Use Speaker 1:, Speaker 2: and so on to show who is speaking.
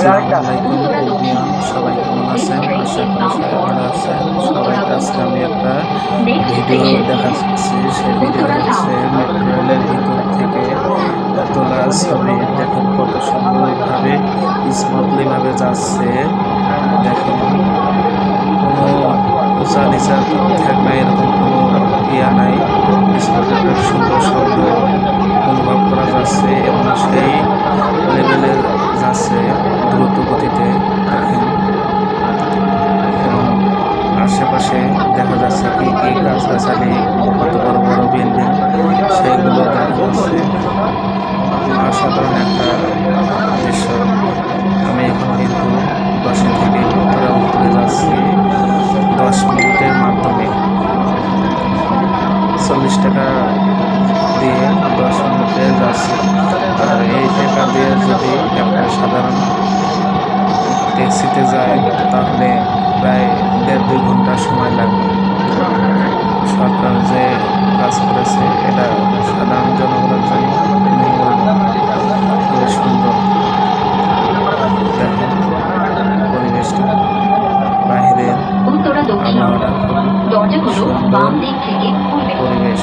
Speaker 1: আসসালামু সবাই কেমন আছেন? আশা করি সবাই ভালো আমি একটা ভিডিও দেখাচ্ছি। সেই ভিডিও হচ্ছে মেট্রো ভিতর থেকে তোলা ছবি। দেখেন কত সুন্দরভাবে যাচ্ছে। দেখেন, কোনো উঁচা নিচা এরকম কোনো ইয়া নাই। আশেপাশে দেখা যাচ্ছে কি কি গাছগাছালি কত বড় বড় বিল্ডিং, সেইগুলো দেখা যাচ্ছে। অসাধারণ একটা দৃশ্য। আমি এখন কিন্তু বাসে থেকে উত্তরে উত্তরে যাচ্ছি। দশ মিনিটের মাধ্যমে। চল্লিশ টাকা দিয়ে দশ মিনিটে যাচ্ছি। আর এই টাকা দিয়ে যদি একটা সাধারণ ট্যাক্সিতে যায়, তাহলে প্রায় দেড় দুই ঘণ্টা সময় লাগবে। সরকার যে কাজ করেছে এটা সাধারণ জনগণের জন্য মঙ্গল খুবই সুন্দর। দেখেন পরিবেশটা বাহিরের আবহাওয়াটা খুব
Speaker 2: খুলবে
Speaker 1: পরিবেশ।